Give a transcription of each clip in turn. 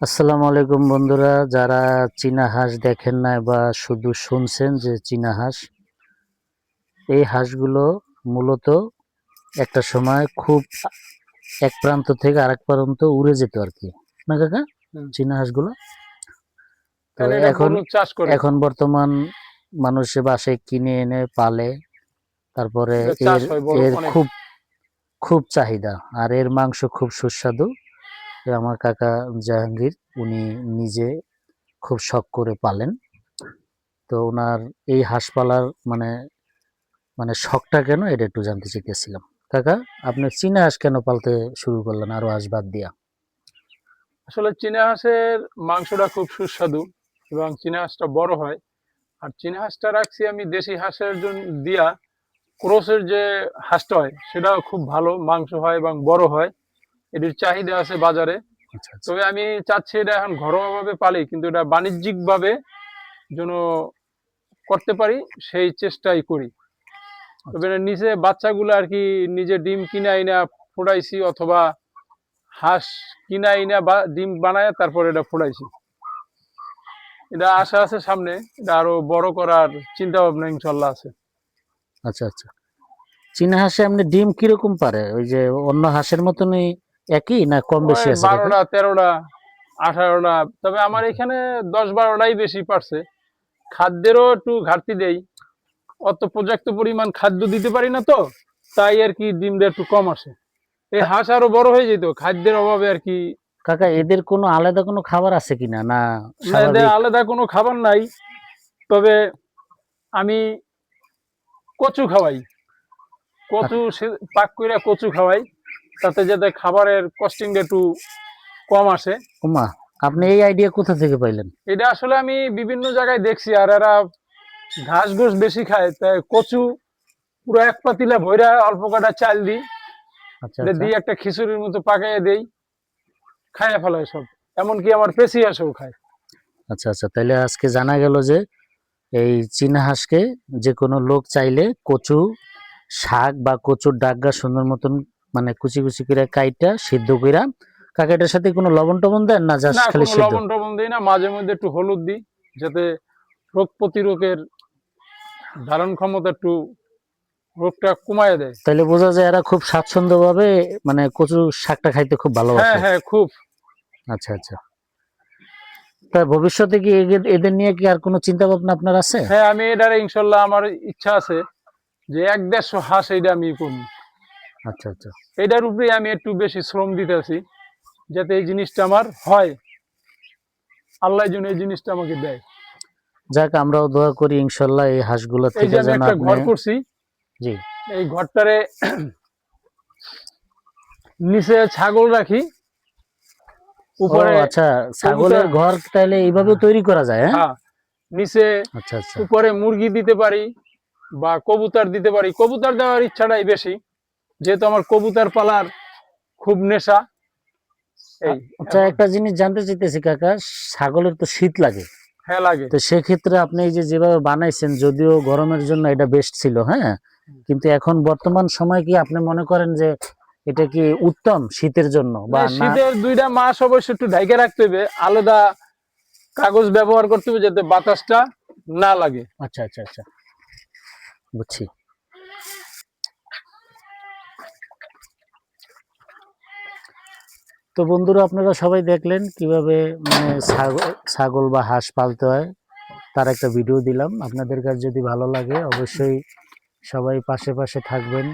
আসসালামু আলাইকুম বন্ধুরা যারা চীনা হাঁস দেখেন না বা শুধু শুনছেন যে চীনা হাঁস এই হাঁসগুলো মূলত একটা সময় খুব এক প্রান্ত থেকে আরেক প্রান্ত উড়ে যেত আর কি। না কাকা? চীনা হাঁসগুলো? তো এখন এখন বর্তমান মানুষে বাসায় কিনে এনে পালে তারপরে এর। খুব খুব চাহিদা। আর এর মাংস খুব সুস্বাদু। আমার কাকা জাহাঙ্গীর, উনি নিজে খুব শখ করে পালেন। তো ওনার এই হাঁস পালার মানে মানে শখটা কেন এটা একটু জানতে চাইতেছিলাম কাকা, আপনি চীনা হাঁস কেন পালতে শুরু করলেন? আরও হাঁস বাদ দিয়া। আসলে চীনা হাঁসের মাংসটা খুব সুস্বাদু এবং চীনা হাঁসটা বড় হয়। আর চীনা হাঁসটা রাখছি আমি দেশি হাঁসের জন্য দিয়া, ক্রোসের যে হাঁসটা হয়, সেটাও খুব ভালো মাংস হয় এবং বড় হয়। এটির চাহিদা আছে বাজারে। আচ্ছা আচ্ছা। তবে আমি চাচ্ছি এটা এখন ঘরোয়া ভাবে পালি কিন্তু এটা বাণিজ্যিক ভাবে যেন করতে পারি সেই চেষ্টাই করি। তবে এটা নিচে বাচ্চাগুলো আর কি নিজে ডিম কিনে আইনা ফোটাইছি অথবা হাঁস কিনে আইনা বা ডিম বানায় তারপর এটা ফোটাইছি। এটা আশা আছে সামনে এটা আরও বড় করার চিন্তা ভাবনা ইনশাল্লাহ আছে। আচ্ছা আচ্ছা। চীনা হাঁসে আপনি ডিম কীরকম পারে? ওই যে অন্য হাঁসের মতনই একই না কম বেশি আছে বারোটা তেরোটা আঠারোটা তবে আমার এখানে দশ বারোটাই বেশি পারছে। খাদ্যেরও একটু ঘাটতি দেই। অত পর্যাপ্ত পরিমাণ খাদ্য দিতে পারি না তো তাই আর কি ডিমটা একটু কম আসে। এই হাঁস আরও বড় হয়ে যেত খাদ্যের অভাবে আর কি। কাকা এদের কোনো আলাদা কোনো খাবার আছে কিনা? না এদের আলাদা কোনো খাবার নাই তবে আমি কচু খাওয়াই। কচু সে- পাক করে কচু খাওয়াই। তাতে যাতে খাবারের কস্টিংটা একটু কম আসে। ওমা আপনি এই আইডিয়া কোথা থেকে পাইলেন? এটা আসলে আমি বিভিন্ন জায়গায় দেখছি আর এরা ঘাস ঘোষ বেশি খায় তাই কচু পুরো এক পাতিলা ভৈরা অল্প কাটা চাল দিই আচ্ছা আচ্ছা। দিয়ে একটা খিচুড়ির মতো পাকাইয়ে দেই খাইয়ে ফেলায় সব। এমনকি আমার পেশি আসেও খায়। আচ্ছা আচ্ছা তাহলে আজকে জানা গেল যে এই চীনা হাঁসকে যে কোনো লোক চাইলে কচু শাক বা কচুর ডাগা সুন্দর মতন মানে কুচি কুচি করে কাইটা সিদ্ধ কইরা কাকা এটার সাথে কোনো লবণ টবণ দেন না জাস্ট খালি সিদ্ধ? লবণ টবণ দিই না মাঝে মধ্যে একটু হলুদ দিই যাতে রোগ প্রতিরোধের ধারণ ক্ষমতা একটু রোগটা কমায় দেয়। তাহলে বোঝা যায় এরা খুব স্বাচ্ছন্দ্য ভাবে মানে কচু শাকটা খাইতে খুব হ্যাঁ ভালোবাসে। হ্যাঁ খুব। আচ্ছা আচ্ছা। তা ভবিষ্যতে কি এদের- নিয়ে কি আর কোনো চিন্তা ভাবনা আপনার আছে? হ্যাঁ আমি এটার ইনশাল্লাহ আমার ইচ্ছা আছে যে এক দেড়শো হাঁস এইটা আমি করব। আচ্ছা আচ্ছা। এটার উপরে আমি একটু বেশি শ্রম দিতেছি যাতে এই জিনিসটা আমার হয়। আল্লাহ যেন এই জিনিসটা আমাকে দেয়। যাক আমরাও দোয়া করি ইনশাল্লাহ এই হাঁসগুলো থেকে যেন একটা ঘর করছি জি। এই ঘরটারে নিচে ছাগল রাখি উপরে আচ্ছা ছাগলের ঘর তাহলে এইভাবে তৈরি করা যায় হ্যাঁ? হ্যাঁ নিচে আচ্ছা আচ্ছা। উপরে মুরগি দিতে পারি বা কবুতর দিতে পারি। কবুতর দেওয়ার ইচ্ছাটাই বেশি। যেহেতু আমার কবুতর পালার খুব নেশা এই আচ্ছা একটা জিনিস জানতে চাইতেছি কাকা ছাগলের তো শীত লাগে। হ্যাঁ লাগে। তো সেক্ষেত্রে আপনি এই যে যেভাবে বানাইছেন যদিও গরমের জন্য এটা বেস্ট ছিল হ্যাঁ? কিন্তু এখন বর্তমান সময় কি আপনি মনে করেন যে এটা কি উত্তম শীতের জন্য বা মানে শীতের দুইটা মাস অবশ্য একটু ঢাইকে রাখতে হবে আলাদা কাগজ ব্যবহার করতে হবে যাতে বাতাসটা না লাগে। আচ্ছা আচ্ছা আচ্ছা। বুঝছি। তো বন্ধুরা আপনারা সবাই দেখলেন কীভাবে মানে ছাগল বা হাঁস পালতে হয়। তার একটা ভিডিও দিলাম। আপনাদের কাছে যদি ভালো লাগে অবশ্যই সবাই পাশে পাশে থাকবেন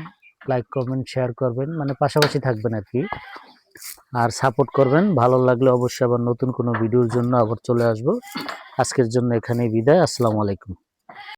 লাইক কমেন্ট শেয়ার করবেন মানে পাশাপাশি থাকবেন আর কি। আর সাপোর্ট করবেন। ভালো লাগলে অবশ্যই আবার নতুন কোনো ভিডিওর জন্য আবার চলে আসব। আজকের জন্য এখানেই বিদায়। আসসালামু আলাইকুম।